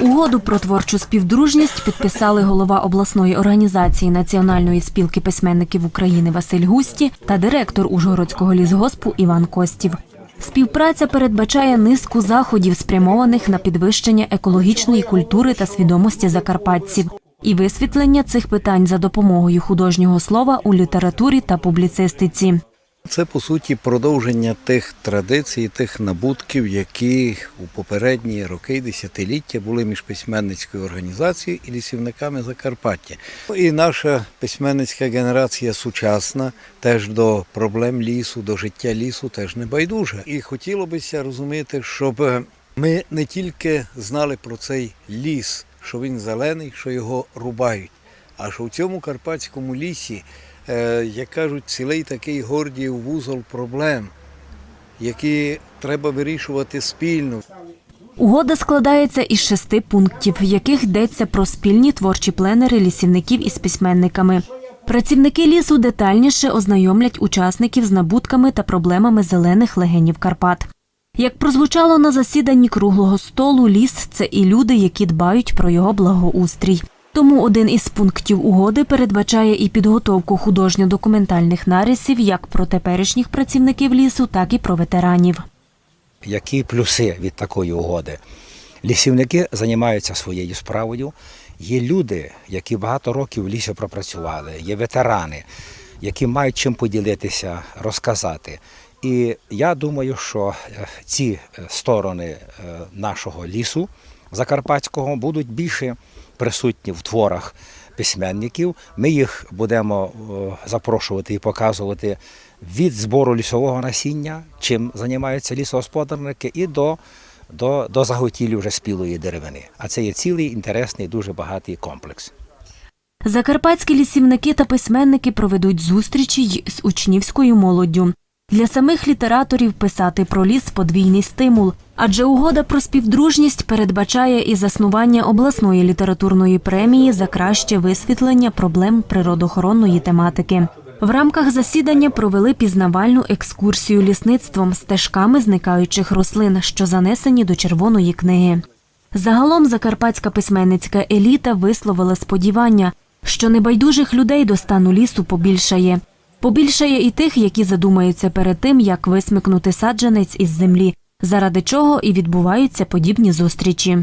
Угоду про творчу співдружність підписали голова обласної організації Національної спілки письменників України Василь Густі та директор Ужгородського лісгоспу Іван Костів. Співпраця передбачає низку заходів, спрямованих на підвищення екологічної культури та свідомості закарпатців, і висвітлення цих питань за допомогою художнього слова у літературі та публіцистиці. Це по суті продовження тих традицій, тих набутків, які у попередні роки і десятиліття були між письменницькою організацією і лісівниками Закарпаття. І наша письменницька генерація сучасна теж до проблем лісу, до життя лісу теж не байдужа. І хотіло бися розуміти, щоб ми не тільки знали про цей ліс, що він зелений, що його рубають, а що в цьому карпатському лісі як кажуть, цілий такий гордіїв вузол проблем, які треба вирішувати спільно. Угода складається із шести пунктів, в яких йдеться про спільні творчі пленери лісівників із письменниками. Працівники лісу детальніше ознайомлять учасників з набутками та проблемами зелених легенів Карпат. Як прозвучало на засіданні круглого столу, ліс це і люди, які дбають про його благоустрій. Тому один із пунктів угоди передбачає і підготовку художньо-документальних нарисів як про теперішніх працівників лісу, так і про ветеранів. Які плюси від такої угоди? Лісівники займаються своєю справою. Є люди, які багато років в лісі пропрацювали, є ветерани, які мають чим поділитися, розказати. І я думаю, що е, ці е, сторони е, нашого лісу закарпатського будуть більше присутні в творах письменників. Ми їх будемо е, запрошувати і показувати від збору лісового насіння, чим займаються лісогосподарники, і до, до, до заготівлі вже спілої деревини. А це є цілий інтересний, дуже багатий комплекс. Закарпатські лісівники та письменники проведуть зустрічі з учнівською молоддю. Для самих літераторів писати про ліс подвійний стимул, адже угода про співдружність передбачає і заснування обласної літературної премії за краще висвітлення проблем природоохоронної тематики. В рамках засідання провели пізнавальну екскурсію лісництвом стежками зникаючих рослин, що занесені до червоної книги. Загалом закарпатська письменницька еліта висловила сподівання, що небайдужих людей до стану лісу побільшає. Побільшає і тих, які задумаються перед тим, як висмикнути саджанець із землі, заради чого і відбуваються подібні зустрічі.